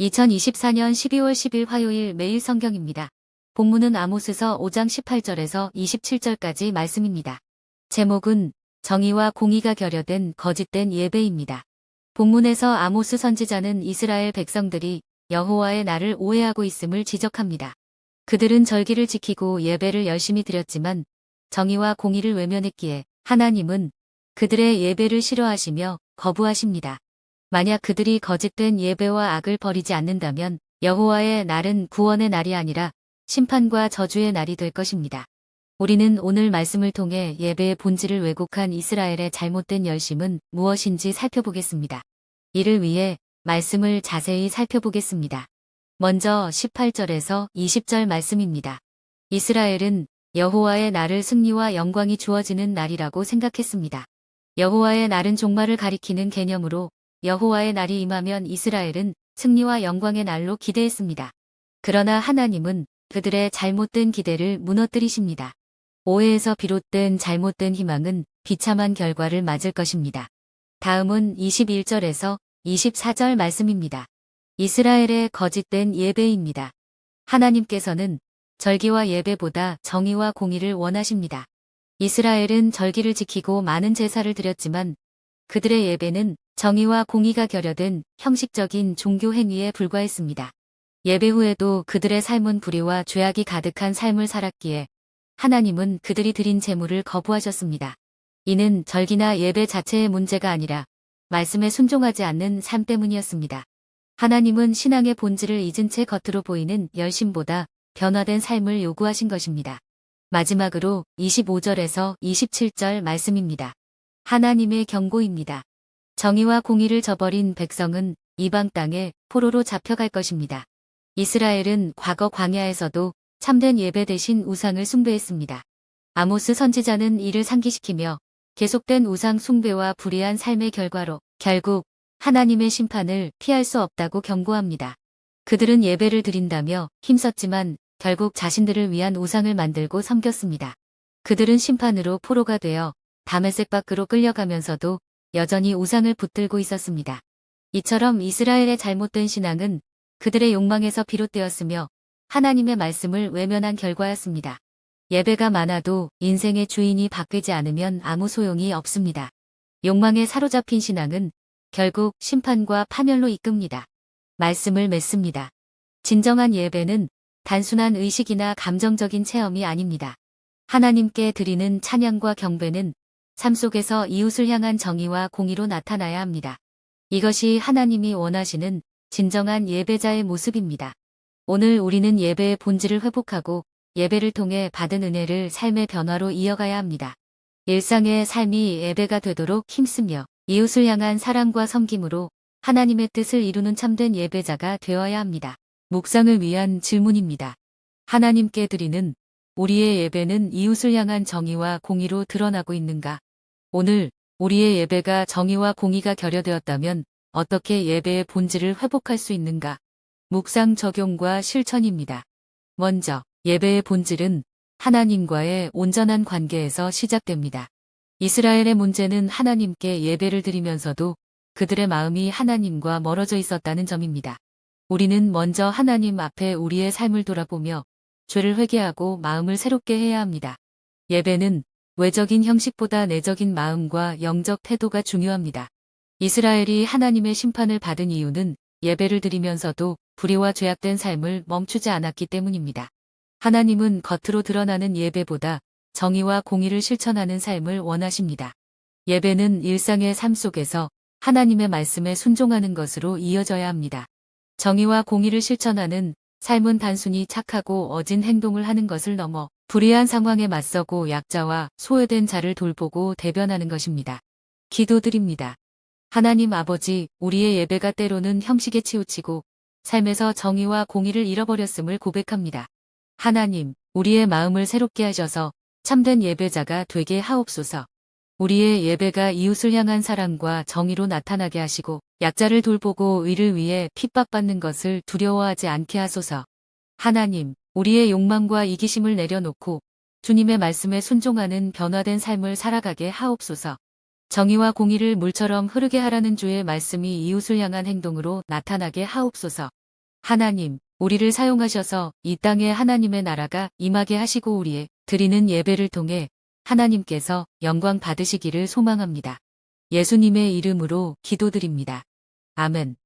2024년 12월 10일 화요일 매일 성경입니다. 본문은 아모스서 5장 18절에서 27절까지 말씀입니다. 제목은 정의와 공의가 결여된 거짓된 예배입니다. 본문에서 아모스 선지자는 이스라엘 백성들이 여호와의 날을 오해하고 있음을 지적합니다. 그들은 절기를 지키고 예배를 열심히 드렸지만 정의와 공의를 외면했기에 하나님은 그들의 예배를 싫어하시며 거부하십니다. 만약 그들이 거짓된 예배와 악을 버리지 않는다면 여호와의 날은 구원의 날이 아니라 심판과 저주의 날이 될 것입니다. 우리는 오늘 말씀을 통해 예배의 본질을 왜곡한 이스라엘의 잘못된 열심은 무엇인지 살펴보겠습니다. 이를 위해 말씀을 자세히 살펴보겠습니다. 먼저 18절에서 20절 말씀입니다. 이스라엘은 여호와의 날을 승리와 영광이 주어지는 날이라고 생각했습니다. 여호와의 날은 종말을 가리키는 개념으로 여호와의 날이 임하면 이스라엘은 승리와 영광의 날로 기대했습니다. 그러나 하나님은 그들의 잘못된 기대를 무너뜨리십니다. 오해에서 비롯된 잘못된 희망은 비참한 결과를 맞을 것입니다. 다음은 21절에서 24절 말씀입니다. 이스라엘의 거짓된 예배입니다. 하나님께서는 절기와 예배보다 정의와 공의를 원하십니다. 이스라엘은 절기를 지키고 많은 제사를 드렸지만 그들의 예배는 정의와 공의가 결여된 형식적인 종교 행위에 불과했습니다. 예배 후에도 그들의 삶은 불의와 죄악이 가득한 삶을 살았기에 하나님은 그들이 드린 제물을 거부하셨습니다. 이는 절기나 예배 자체의 문제가 아니라 말씀에 순종하지 않는 삶 때문이었습니다. 하나님은 신앙의 본질을 잊은 채 겉으로 보이는 열심보다 변화된 삶을 요구하신 것입니다. 마지막으로 25절에서 27절 말씀입니다. 하나님의 경고입니다. 정의와 공의를 저버린 백성은 이방 땅에 포로로 잡혀갈 것입니다. 이스라엘은 과거 광야에서도 참된 예배 대신 우상을 숭배했습니다. 아모스 선지자는 이를 상기시키며 계속된 우상 숭배와 불의한 삶의 결과로 결국 하나님의 심판을 피할 수 없다고 경고합니다. 그들은 예배를 드린다며 힘썼지만 결국 자신들을 위한 우상을 만들고 섬겼습니다. 그들은 심판으로 포로가 되어 다메섹 밖으로 끌려가면서도 여전히 우상을 붙들고 있었습니다. 이처럼 이스라엘의 잘못된 신앙은 그들의 욕망에서 비롯되었으며 하나님의 말씀을 외면한 결과였습니다. 예배가 많아도 인생의 주인이 바뀌지 않으면 아무 소용이 없습니다. 욕망에 사로잡힌 신앙은 결국 심판과 파멸로 이끕니다. 말씀을 맺습니다. 진정한 예배는 단순한 의식이나 감정적인 체험이 아닙니다. 하나님께 드리는 찬양과 경배는 삶 속에서 이웃을 향한 정의와 공의로 나타나야 합니다. 이것이 하나님이 원하시는 진정한 예배자의 모습입니다. 오늘 우리는 예배의 본질을 회복하고 예배를 통해 받은 은혜를 삶의 변화로 이어가야 합니다. 일상의 삶이 예배가 되도록 힘쓰며 이웃을 향한 사랑과 섬김으로 하나님의 뜻을 이루는 참된 예배자가 되어야 합니다. 묵상을 위한 질문입니다. 하나님께 드리는 우리의 예배는 이웃을 향한 정의와 공의로 드러나고 있는가? 오늘 우리의 예배가 정의와 공의가 결여되었다면 어떻게 예배의 본질을 회복할 수 있는가? 묵상 적용과 실천입니다. 먼저 예배의 본질은 하나님과의 온전한 관계에서 시작됩니다. 이스라엘의 문제는 하나님께 예배를 드리면서도 그들의 마음이 하나님과 멀어져 있었다는 점입니다. 우리는 먼저 하나님 앞에 우리의 삶을 돌아보며 죄를 회개하고 마음을 새롭게 해야 합니다. 예배는 외적인 형식보다 내적인 마음과 영적 태도가 중요합니다. 이스라엘이 하나님의 심판을 받은 이유는 예배를 드리면서도 불의와 죄악된 삶을 멈추지 않았기 때문입니다. 하나님은 겉으로 드러나는 예배보다 정의와 공의를 실천하는 삶을 원하십니다. 예배는 일상의 삶 속에서 하나님의 말씀에 순종하는 것으로 이어져야 합니다. 정의와 공의를 실천하는 삶은 단순히 착하고 어진 행동을 하는 것을 넘어 불의한 상황에 맞서고 약자와 소외된 자를 돌보고 대변하는 것입니다. 기도드립니다. 하나님 아버지, 우리의 예배가 때로는 형식에 치우치고 삶에서 정의와 공의를 잃어버렸음을 고백합니다. 하나님, 우리의 마음을 새롭게 하셔서 참된 예배자가 되게 하옵소서. 우리의 예배가 이웃을 향한 사랑과 정의로 나타나게 하시고 약자를 돌보고 의를 위해 핍박받는 것을 두려워하지 않게 하소서. 하나님, 우리의 욕망과 이기심을 내려놓고 주님의 말씀에 순종하는 변화된 삶을 살아가게 하옵소서. 정의와 공의를 물처럼 흐르게 하라는 주의 말씀이 이웃을 향한 행동으로 나타나게 하옵소서. 하나님, 우리를 사용하셔서 이 땅에 하나님의 나라가 임하게 하시고 우리의 드리는 예배를 통해 하나님께서 영광 받으시기를 소망합니다. 예수님의 이름으로 기도드립니다. 아멘.